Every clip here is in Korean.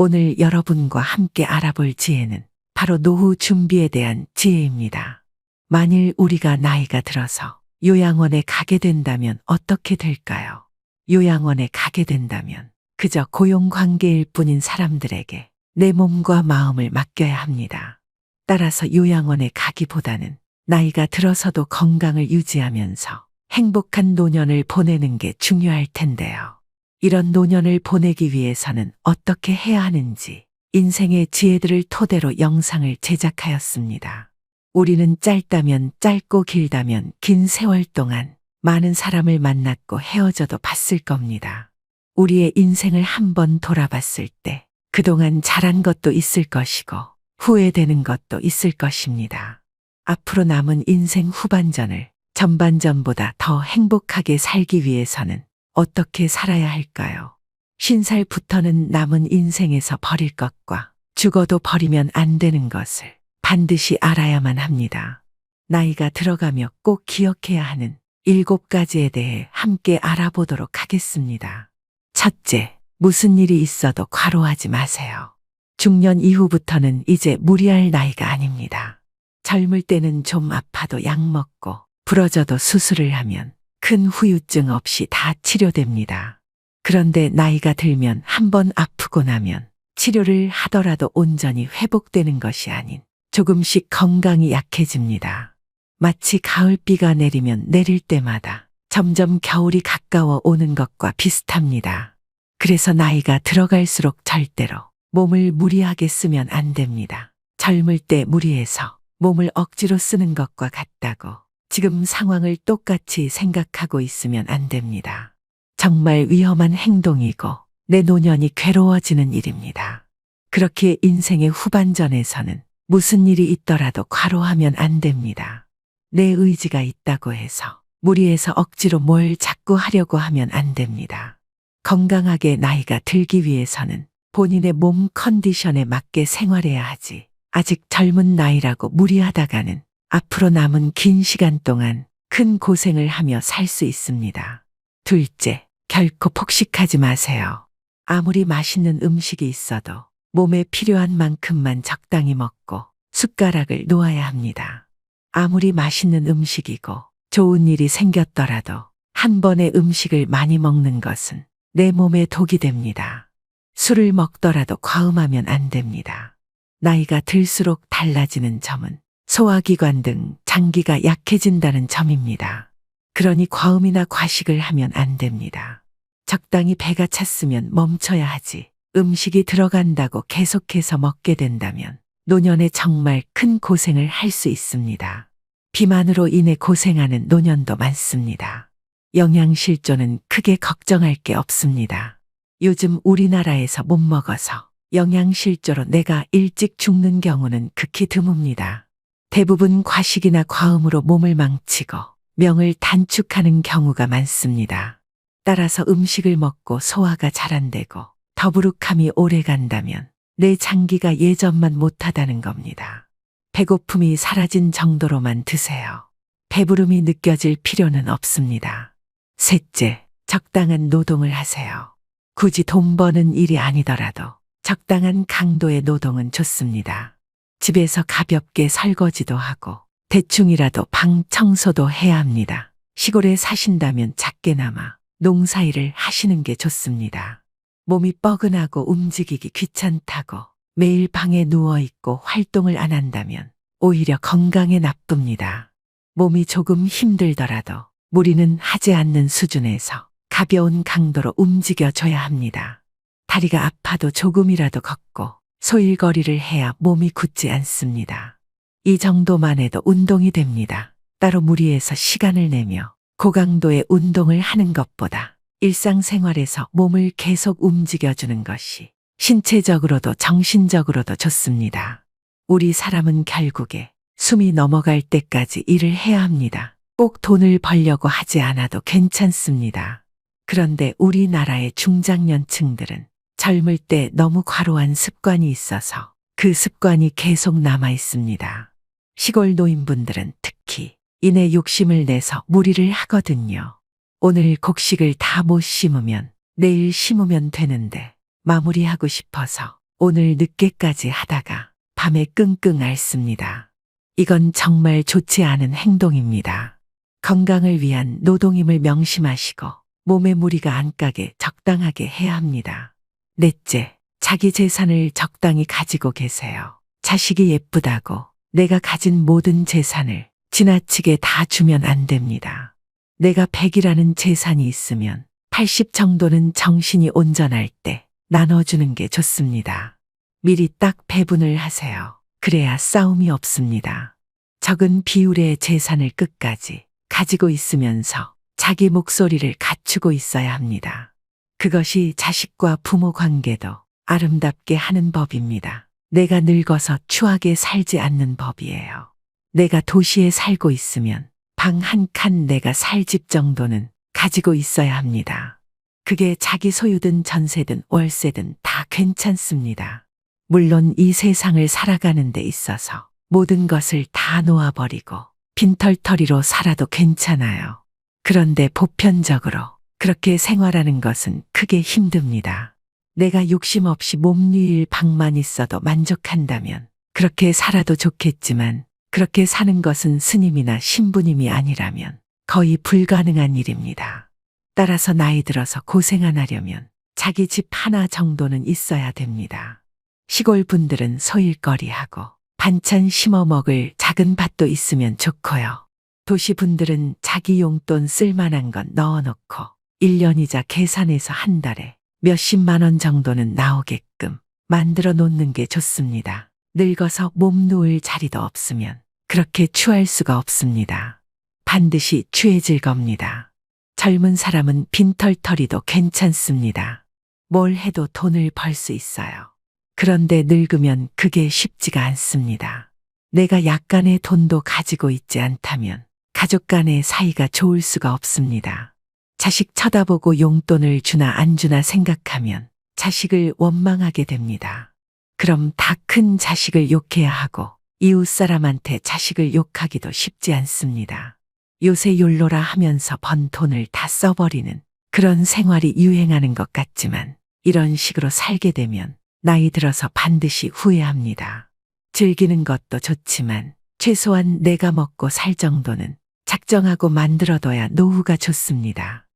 오늘 여러분과 함께 알아볼 지혜는 바로 노후 준비에 대한 지혜입니다. 만일 우리가 나이가 들어서 요양원에 가게 된다면 어떻게 될까요? 요양원에 가게 된다면 그저 고용 관계일 뿐인 사람들에게 내 몸과 마음을 맡겨야 합니다. 따라서 요양원에 가기보다는 나이가 들어서도 건강을 유지하면서 행복한 노년을 보내는 게 중요할 텐데요. 이런 노년을 보내기 위해서는 어떻게 해야 하는지 인생의 지혜들을 토대로 영상을 제작하였습니다. 우리는 짧다면 짧고 길다면 긴 세월 동안 많은 사람을 만났고 헤어져도 봤을 겁니다. 우리의 인생을 한번 돌아봤을 때 그동안 잘한 것도 있을 것이고 후회되는 것도 있을 것입니다. 앞으로 남은 인생 후반전을 전반전보다 더 행복하게 살기 위해서는 어떻게 살아야 할까요? 신살부터는 남은 인생에서 버릴 것과 죽어도 버리면 안 되는 것을 반드시 알아야만 합니다. 나이가 들어가며 꼭 기억해야 하는 일곱 가지에 대해 함께 알아보도록 하겠습니다. 첫째, 무슨 일이 있어도 과로하지 마세요. 중년 이후부터는 이제 무리할 나이가 아닙니다. 젊을 때는 좀 아파도 약 먹고 부러져도 수술을 하면 큰 후유증 없이 다 치료됩니다. 그런데 나이가 들면 한 번 아프고 나면 치료를 하더라도 온전히 회복되는 것이 아닌 조금씩 건강이 약해집니다. 마치 가을비가 내리면 내릴 때마다 점점 겨울이 가까워 오는 것과 비슷합니다. 그래서 나이가 들어갈수록 절대로 몸을 무리하게 쓰면 안 됩니다. 젊을 때 무리해서 몸을 억지로 쓰는 것과 같다고 지금 상황을 똑같이 생각하고 있으면 안 됩니다. 정말 위험한 행동이고 내 노년이 괴로워지는 일입니다. 그렇게 인생의 후반전에서는 무슨 일이 있더라도 과로하면 안 됩니다. 내 의지가 있다고 해서 무리해서 억지로 뭘 자꾸 하려고 하면 안 됩니다. 건강하게 나이가 들기 위해서는 본인의 몸 컨디션에 맞게 생활해야 하지. 아직 젊은 나이라고 무리하다가는 앞으로 남은 긴 시간 동안 큰 고생을 하며 살 수 있습니다. 둘째, 결코 폭식하지 마세요. 아무리 맛있는 음식이 있어도 몸에 필요한 만큼만 적당히 먹고 숟가락을 놓아야 합니다. 아무리 맛있는 음식이고 좋은 일이 생겼더라도 한 번에 음식을 많이 먹는 것은 내 몸에 독이 됩니다. 술을 먹더라도 과음하면 안 됩니다. 나이가 들수록 달라지는 점은 소화기관 등 장기가 약해진다는 점입니다. 그러니 과음이나 과식을 하면 안 됩니다. 적당히 배가 찼으면 멈춰야 하지. 음식이 들어간다고 계속해서 먹게 된다면 노년에 정말 큰 고생을 할 수 있습니다. 비만으로 인해 고생하는 노년도 많습니다. 영양실조는 크게 걱정할 게 없습니다. 요즘 우리나라에서 못 먹어서 영양실조로 내가 일찍 죽는 경우는 극히 드뭅니다. 대부분 과식이나 과음으로 몸을 망치고 명을 단축하는 경우가 많습니다. 따라서 음식을 먹고 소화가 잘 안 되고 더부룩함이 오래 간다면 내 장기가 예전만 못하다는 겁니다. 배고픔이 사라진 정도로만 드세요. 배부름이 느껴질 필요는 없습니다. 셋째, 적당한 노동을 하세요. 굳이 돈 버는 일이 아니더라도 적당한 강도의 노동은 좋습니다. 집에서 가볍게 설거지도 하고 대충이라도 방 청소도 해야 합니다. 시골에 사신다면 작게나마 농사일을 하시는 게 좋습니다. 몸이 뻐근하고 움직이기 귀찮다고 매일 방에 누워있고 활동을 안 한다면 오히려 건강에 나쁩니다. 몸이 조금 힘들더라도 무리는 하지 않는 수준에서 가벼운 강도로 움직여줘야 합니다. 다리가 아파도 조금이라도 걷고 소일거리를 해야 몸이 굳지 않습니다. 이 정도만 해도 운동이 됩니다. 따로 무리해서 시간을 내며 고강도의 운동을 하는 것보다 일상생활에서 몸을 계속 움직여주는 것이 신체적으로도 정신적으로도 좋습니다. 우리 사람은 결국에 숨이 넘어갈 때까지 일을 해야 합니다. 꼭 돈을 벌려고 하지 않아도 괜찮습니다. 그런데 우리나라의 중장년층들은 젊을 때 너무 과로한 습관이 있어서 그 습관이 계속 남아 있습니다. 시골 노인분들은 특히 이내 욕심을 내서 무리를 하거든요. 오늘 곡식을 다 못 심으면 내일 심으면 되는데 마무리하고 싶어서 오늘 늦게까지 하다가 밤에 끙끙 앓습니다. 이건 정말 좋지 않은 행동입니다. 건강을 위한 노동임을 명심하시고 몸에 무리가 안 가게 적당하게 해야 합니다. 넷째, 자기 재산을 적당히 가지고 계세요. 자식이 예쁘다고 내가 가진 모든 재산을 지나치게 다 주면 안 됩니다. 내가 100이라는 재산이 있으면 80 정도는 정신이 온전할 때 나눠주는 게 좋습니다. 미리 딱 배분을 하세요. 그래야 싸움이 없습니다. 적은 비율의 재산을 끝까지 가지고 있으면서 자기 목소리를 갖추고 있어야 합니다. 그것이 자식과 부모 관계도 아름답게 하는 법입니다. 내가 늙어서 추하게 살지 않는 법이에요. 내가 도시에 살고 있으면 방 한 칸 내가 살 집 정도는 가지고 있어야 합니다. 그게 자기 소유든 전세든 월세든 다 괜찮습니다. 물론 이 세상을 살아가는 데 있어서 모든 것을 다 놓아버리고 빈털터리로 살아도 괜찮아요. 그런데 보편적으로 그렇게 생활하는 것은 크게 힘듭니다. 내가 욕심 없이 몸누일 방만 있어도 만족한다면 그렇게 살아도 좋겠지만 그렇게 사는 것은 스님이나 신부님이 아니라면 거의 불가능한 일입니다. 따라서 나이 들어서 고생 안 하려면 자기 집 하나 정도는 있어야 됩니다. 시골 분들은 소일거리하고 반찬 심어 먹을 작은 밭도 있으면 좋고요. 도시 분들은 자기 용돈 쓸만한 건 넣어놓고 1년이자 계산해서 한 달에 몇십만 원 정도는 나오게끔 만들어 놓는 게 좋습니다. 늙어서 몸 누울 자리도 없으면 그렇게 취할 수가 없습니다. 반드시 취해질 겁니다. 젊은 사람은 빈털터리도 괜찮습니다. 뭘 해도 돈을 벌 수 있어요. 그런데 늙으면 그게 쉽지가 않습니다. 내가 약간의 돈도 가지고 있지 않다면 가족 간의 사이가 좋을 수가 없습니다. 자식 쳐다보고 용돈을 주나 안 주나 생각하면 자식을 원망하게 됩니다. 그럼 다 큰 자식을 욕해야 하고 이웃 사람한테 자식을 욕하기도 쉽지 않습니다. 요새 욜로라 하면서 번 돈을 다 써버리는 그런 생활이 유행하는 것 같지만 이런 식으로 살게 되면 나이 들어서 반드시 후회합니다. 즐기는 것도 좋지만 최소한 내가 먹고 살 정도는 작정하고 만들어둬야 노후가 좋습니다.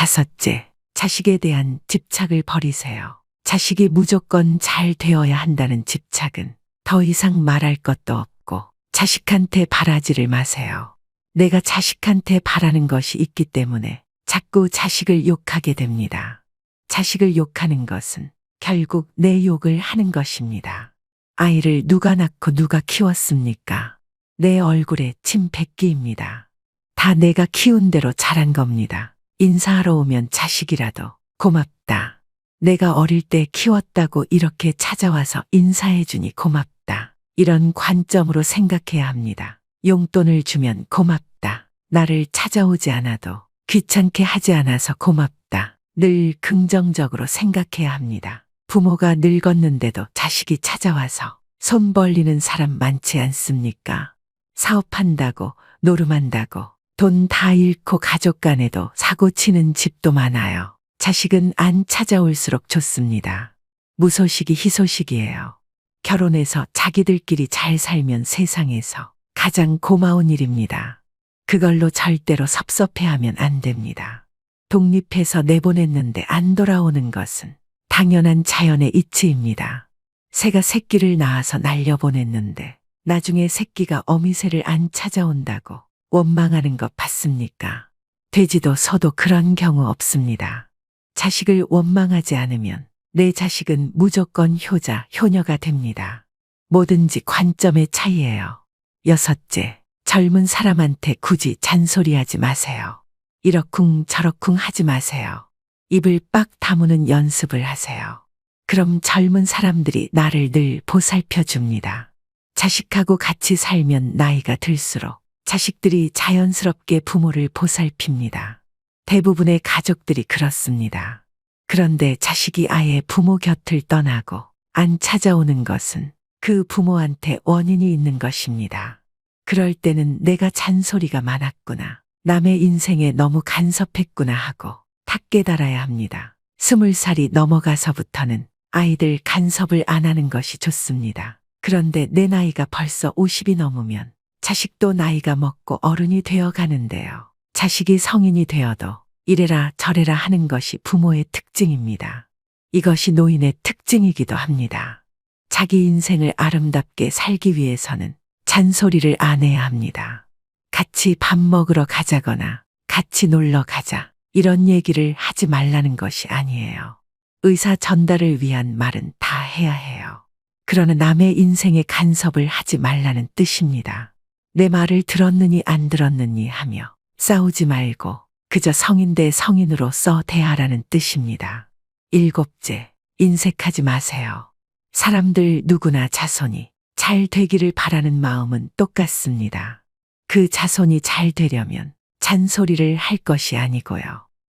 다섯째, 자식에 대한 집착을 버리세요. 자식이 무조건 잘 되어야 한다는 집착은 더 이상 말할 것도 없고 자식한테 바라지를 마세요. 내가 자식한테 바라는 것이 있기 때문에 자꾸 자식을 욕하게 됩니다. 자식을 욕하는 것은 결국 내 욕을 하는 것입니다. 아이를 누가 낳고 누가 키웠습니까? 내 얼굴에 침 뱉기입니다. 다 내가 키운 대로 자란 겁니다. 인사하러 오면 자식이라도 고맙다. 내가 어릴 때 키웠다고 이렇게 찾아와서 인사해주니 고맙다. 이런 관점으로 생각해야 합니다. 용돈을 주면 고맙다. 나를 찾아오지 않아도 귀찮게 하지 않아서 고맙다. 늘 긍정적으로 생각해야 합니다. 부모가 늙었는데도 자식이 찾아와서 손 벌리는 사람 많지 않습니까? 사업한다고, 노름한다고, 돈 다 잃고 가족 간에도 사고 치는 집도 많아요. 자식은 안 찾아올수록 좋습니다. 무소식이 희소식이에요. 결혼해서 자기들끼리 잘 살면 세상에서 가장 고마운 일입니다. 그걸로 절대로 섭섭해하면 안 됩니다. 독립해서 내보냈는데 안 돌아오는 것은 당연한 자연의 이치입니다. 새가 새끼를 낳아서 날려보냈는데 나중에 새끼가 어미새를 안 찾아온다고 원망하는 것 봤습니까? 돼지도 소도 그런 경우 없습니다. 자식을 원망하지 않으면 내 자식은 무조건 효자, 효녀가 됩니다. 뭐든지 관점의 차이예요. 여섯째, 젊은 사람한테 굳이 잔소리하지 마세요. 이러쿵 저러쿵 하지 마세요. 입을 빡 다무는 연습을 하세요. 그럼 젊은 사람들이 나를 늘 보살펴 줍니다. 자식하고 같이 살면 나이가 들수록 자식들이 자연스럽게 부모를 보살핍니다. 대부분의 가족들이 그렇습니다. 그런데 자식이 아예 부모 곁을 떠나고 안 찾아오는 것은 그 부모한테 원인이 있는 것입니다. 그럴 때는 내가 잔소리가 많았구나. 남의 인생에 너무 간섭했구나 하고 탁 깨달아야 합니다. 스물 살이 넘어가서부터는 아이들 간섭을 안 하는 것이 좋습니다. 그런데 내 나이가 벌써 50이 넘으면 자식도 나이가 먹고 어른이 되어 가는데요. 자식이 성인이 되어도 이래라 저래라 하는 것이 부모의 특징입니다. 이것이 노인의 특징이기도 합니다. 자기 인생을 아름답게 살기 위해서는 잔소리를 안 해야 합니다. 같이 밥 먹으러 가자거나 같이 놀러 가자 이런 얘기를 하지 말라는 것이 아니에요. 의사 전달을 위한 말은 다 해야 해요. 그러나 남의 인생에 간섭을 하지 말라는 뜻입니다. 내 말을 들었느니 안 들었느니 하며 싸우지 말고 그저 성인 대 성인으로서 대하라는 뜻입니다. 일곱째, 인색하지 마세요. 사람들 누구나 자손이 잘 되기를 바라는 마음은 똑같습니다. 그 자손이 잘 되려면 잔소리를 할 것이 아니고요.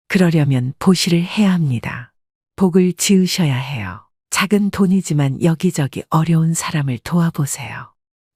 그러려면 보시를 해야 합니다. 복을 지으셔야 해요. 작은 돈이지만 여기저기 어려운 사람을 도와보세요.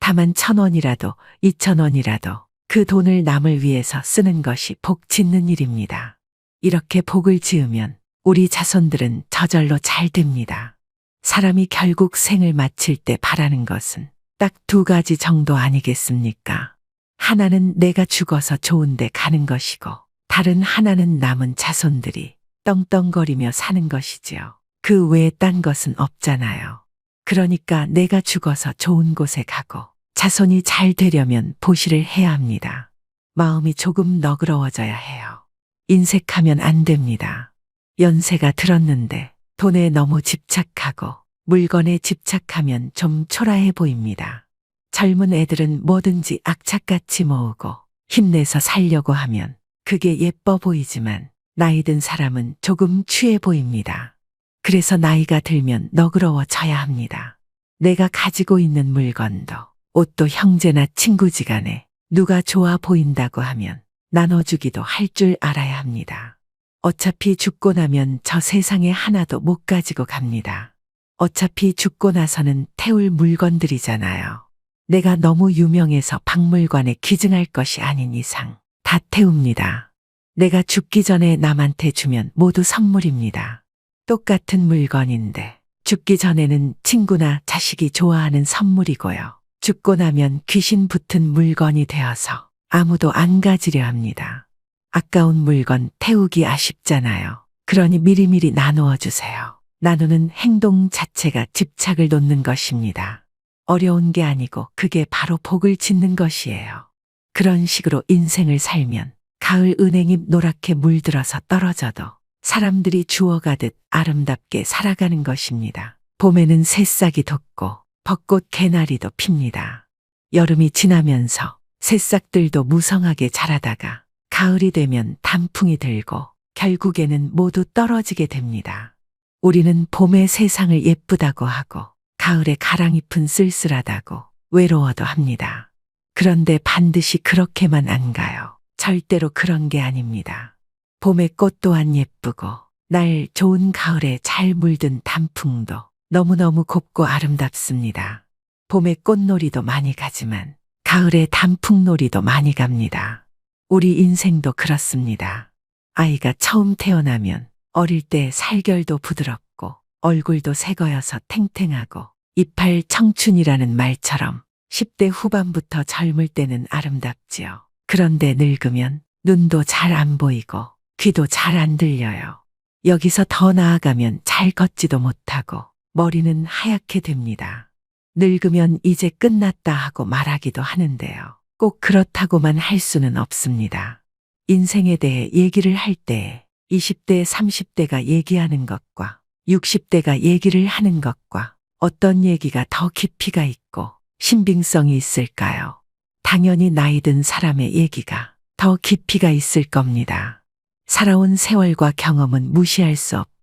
다만 천 원이라도 이천 원이라도 그 돈을 남을 위해서 쓰는 것이 복 짓는 일입니다. 이렇게 복을 지으면 우리 자손들은 저절로 잘 됩니다. 사람이 결국 생을 마칠 때 바라는 것은 딱 두 가지 정도 아니겠습니까? 하나는 내가 죽어서 좋은 데 가는 것이고 다른 하나는 남은 자손들이 떵떵거리며 사는 것이지요. 그 외에 딴 것은 없잖아요. 그러니까 내가 죽어서 좋은 곳에 가고 자손이 잘 되려면 보시를 해야 합니다. 마음이 조금 너그러워져야 해요. 인색하면 안 됩니다. 연세가 들었는데 돈에 너무 집착하고 물건에 집착하면 좀 초라해 보입니다. 젊은 애들은 뭐든지 악착같이 모으고 힘내서 살려고 하면 그게 예뻐 보이지만 나이 든 사람은 조금 취해 보입니다. 그래서 나이가 들면 너그러워져야 합니다. 내가 가지고 있는 물건도 옷도 형제나 친구지간에 누가 좋아 보인다고 하면 나눠주기도 할 줄 알아야 합니다. 어차피 죽고 나면 저 세상에 하나도 못 가지고 갑니다. 어차피 죽고 나서는 태울 물건들이잖아요. 내가 너무 유명해서 박물관에 기증할 것이 아닌 이상 다 태웁니다. 내가 죽기 전에 남한테 주면 모두 선물입니다. 똑같은 물건인데 죽기 전에는 친구나 자식이 좋아하는 선물이고요. 죽고 나면 귀신 붙은 물건이 되어서 아무도 안 가지려 합니다. 아까운 물건 태우기 아쉽잖아요. 그러니 미리미리 나누어 주세요. 나누는 행동 자체가 집착을 놓는 것입니다. 어려운 게 아니고 그게 바로 복을 짓는 것이에요. 그런 식으로 인생을 살면 가을 은행잎 노랗게 물들어서 떨어져도 사람들이 주워가듯 아름답게 살아가는 것입니다. 봄에는 새싹이 돋고 벚꽃 개나리도 핍니다. 여름이 지나면서 새싹들도 무성하게 자라다가 가을이 되면 단풍이 들고 결국에는 모두 떨어지게 됩니다. 우리는 봄의 세상을 예쁘다고 하고 가을에 가랑잎은 쓸쓸하다고 외로워도 합니다. 그런데 반드시 그렇게만 안 가요. 절대로 그런 게 아닙니다. 봄의 꽃 또한 예쁘고 날 좋은 가을에 잘 물든 단풍도 너무너무 곱고 아름답습니다. 봄에 꽃놀이도 많이 가지만 가을에 단풍놀이도 많이 갑니다. 우리 인생도 그렇습니다. 아이가 처음 태어나면 어릴 때 살결도 부드럽고 얼굴도 새거여서 탱탱하고 이팔 청춘이라는 말처럼 10대 후반부터 젊을 때는 아름답지요. 그런데 늙으면 눈도 잘 안 보이고 귀도 잘 안 들려요. 여기서 더 나아가면 잘 걷지도 못하고 머리는 하얗게 됩니다. 늙으면 이제 끝났다 하고 말하기도 하는데요. 꼭 그렇다고만 할 수는 없습니다. 인생에 대해 얘기를 할 때 20대, 30대가 얘기하는 것과 60대가 얘기를 하는 것과 어떤 얘기가 더 깊이가 있고 신빙성이 있을까요? 당연히 나이 든 사람의 얘기가 더 깊이가 있을 겁니다. 살아온 세월과 경험은 무시할 수 없고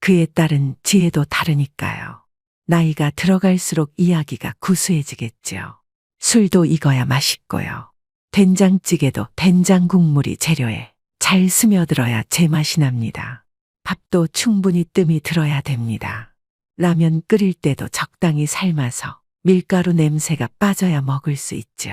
그에 따른 지혜도 다르니까요. 나이가 들어갈수록 이야기가 구수해지겠지요. 술도 익어야 맛있고요. 된장찌개도 된장 국물이 재료에 잘 스며들어야 제맛이 납니다. 밥도 충분히 뜸이 들어야 됩니다. 라면 끓일 때도 적당히 삶아서 밀가루 냄새가 빠져야 먹을 수 있죠.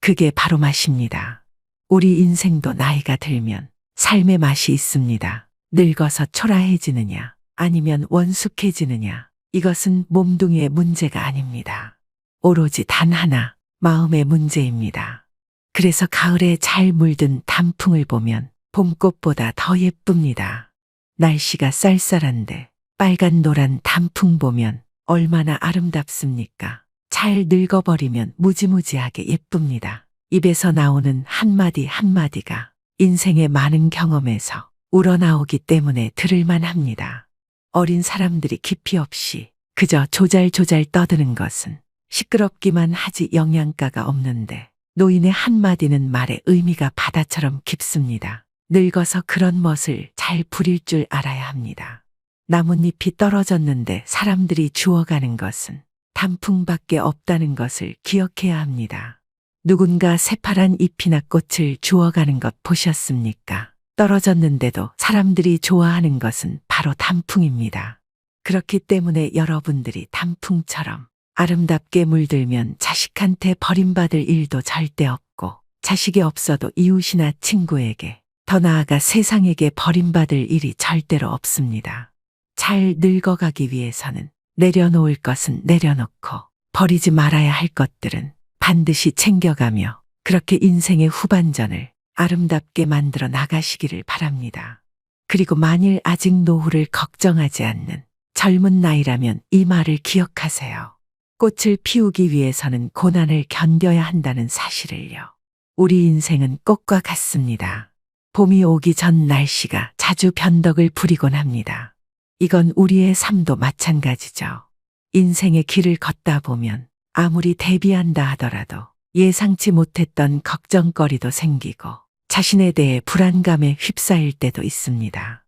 그게 바로 맛입니다. 우리 인생도 나이가 들면 삶의 맛이 있습니다. 늙어서 초라해지느냐? 아니면 원숙해지느냐. 이것은 몸뚱이의 문제가 아닙니다. 오로지 단 하나, 마음의 문제입니다. 그래서 가을에 잘 물든 단풍을 보면 봄꽃보다 더 예쁩니다. 날씨가 쌀쌀한데 빨간 노란 단풍 보면 얼마나 아름답습니까? 잘 늙어버리면 무지무지하게 예쁩니다. 입에서 나오는 한마디 한마디가 인생의 많은 경험에서 우러나오기 때문에 들을만 합니다. 어린 사람들이 깊이 없이 그저 조잘조잘 떠드는 것은 시끄럽기만 하지 영양가가 없는데 노인의 한마디는 말의 의미가 바다처럼 깊습니다. 늙어서 그런 멋을 잘 부릴 줄 알아야 합니다. 나뭇잎이 떨어졌는데 사람들이 주워가는 것은 단풍밖에 없다는 것을 기억해야 합니다. 누군가 새파란 잎이나 꽃을 주워가는 것 보셨습니까? 떨어졌는데도 사람들이 좋아하는 것은 바로 단풍입니다. 그렇기 때문에 여러분들이 단풍처럼 아름답게 물들면 자식한테 버림받을 일도 절대 없고 자식이 없어도 이웃이나 친구에게 더 나아가 세상에게 버림받을 일이 절대로 없습니다. 잘 늙어가기 위해서는 내려놓을 것은 내려놓고 버리지 말아야 할 것들은 반드시 챙겨가며 그렇게 인생의 후반전을 아름답게 만들어 나가시기를 바랍니다. 그리고 만일 아직 노후를 걱정하지 않는 젊은 나이라면 이 말을 기억하세요. 꽃을 피우기 위해서는 고난을 견뎌야 한다는 사실을요. 우리 인생은 꽃과 같습니다. 봄이 오기 전 날씨가 자주 변덕을 부리곤 합니다. 이건 우리의 삶도 마찬가지죠. 인생의 길을 걷다 보면 아무리 대비한다 하더라도 예상치 못했던 걱정거리도 생기고 자신에 대해 불안감에 휩싸일 때도 있습니다.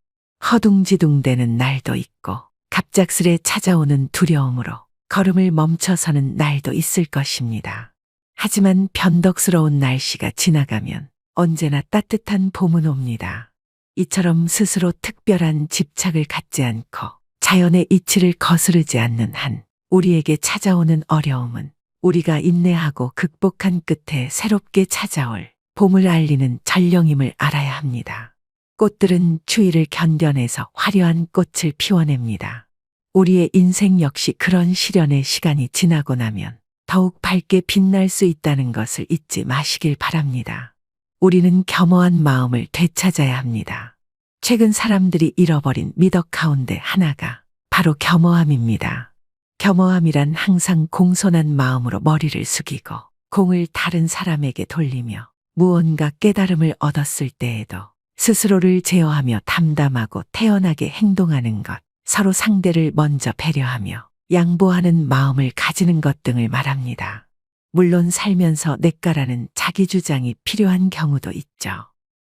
허둥지둥대는 날도 있고 갑작스레 찾아오는 두려움으로 걸음을 멈춰서는 날도 있을 것입니다. 하지만 변덕스러운 날씨가 지나가면 언제나 따뜻한 봄은 옵니다. 이처럼 스스로 특별한 집착을 갖지 않고 자연의 이치를 거스르지 않는 한 우리에게 찾아오는 어려움은 우리가 인내하고 극복한 끝에 새롭게 찾아올 봄을 알리는 전령임을 알아야 합니다. 꽃들은 추위를 견뎌내서 화려한 꽃을 피워냅니다. 우리의 인생 역시 그런 시련의 시간이 지나고 나면 더욱 밝게 빛날 수 있다는 것을 잊지 마시길 바랍니다. 우리는 겸허한 마음을 되찾아야 합니다. 최근 사람들이 잃어버린 미덕 가운데 하나가 바로 겸허함입니다. 겸허함이란 항상 공손한 마음으로 머리를 숙이고 공을 다른 사람에게 돌리며 무언가 깨달음을 얻었을 때에도 스스로를 제어하며 담담하고 태연하게 행동하는 것, 서로 상대를 먼저 배려하며 양보하는 마음을 가지는 것 등을 말합니다. 물론 살면서 내가라는 자기 주장이 필요한 경우도 있죠.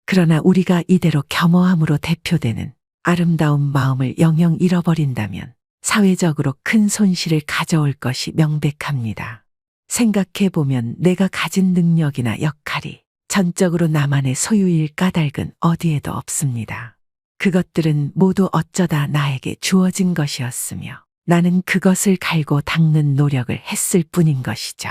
그러나 우리가 이대로 겸허함으로 대표되는 아름다운 마음을 영영 잃어버린다면 사회적으로 큰 손실을 가져올 것이 명백합니다. 생각해 보면 내가 가진 능력이나 역할이 전적으로 나만의 소유일 까닭은 어디에도 없습니다. 그것들은 모두 어쩌다 나에게 주어진 것이었으며 나는 그것을 갈고 닦는 노력을 했을 뿐인 것이죠.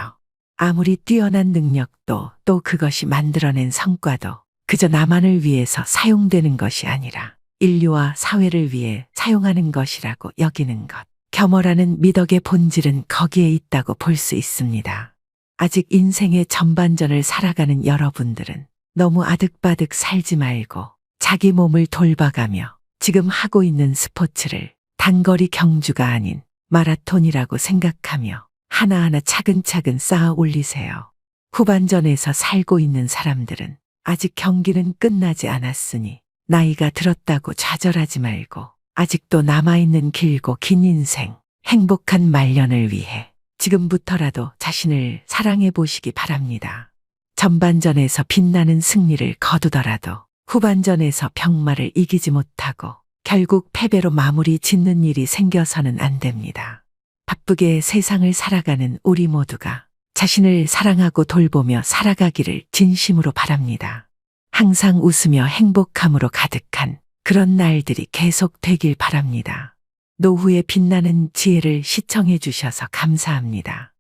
아무리 뛰어난 능력도 또 그것이 만들어낸 성과도 그저 나만을 위해서 사용되는 것이 아니라 인류와 사회를 위해 사용하는 것이라고 여기는 것. 겸허라는 미덕의 본질은 거기에 있다고 볼 수 있습니다. 아직 인생의 전반전을 살아가는 여러분들은 너무 아득바득 살지 말고 자기 몸을 돌봐가며 지금 하고 있는 스포츠를 단거리 경주가 아닌 마라톤이라고 생각하며 하나하나 차근차근 쌓아 올리세요. 후반전에서 살고 있는 사람들은 아직 경기는 끝나지 않았으니 나이가 들었다고 좌절하지 말고 아직도 남아있는 길고 긴 인생, 행복한 말년을 위해 지금부터라도 자신을 사랑해 보시기 바랍니다. 전반전에서 빛나는 승리를 거두더라도 후반전에서 병마를 이기지 못하고 결국 패배로 마무리 짓는 일이 생겨서는 안 됩니다. 바쁘게 세상을 살아가는 우리 모두가 자신을 사랑하고 돌보며 살아가기를 진심으로 바랍니다. 항상 웃으며 행복함으로 가득한 그런 날들이 계속 되길 바랍니다. 노후에 빛나는 지혜를 시청해 주셔서 감사합니다.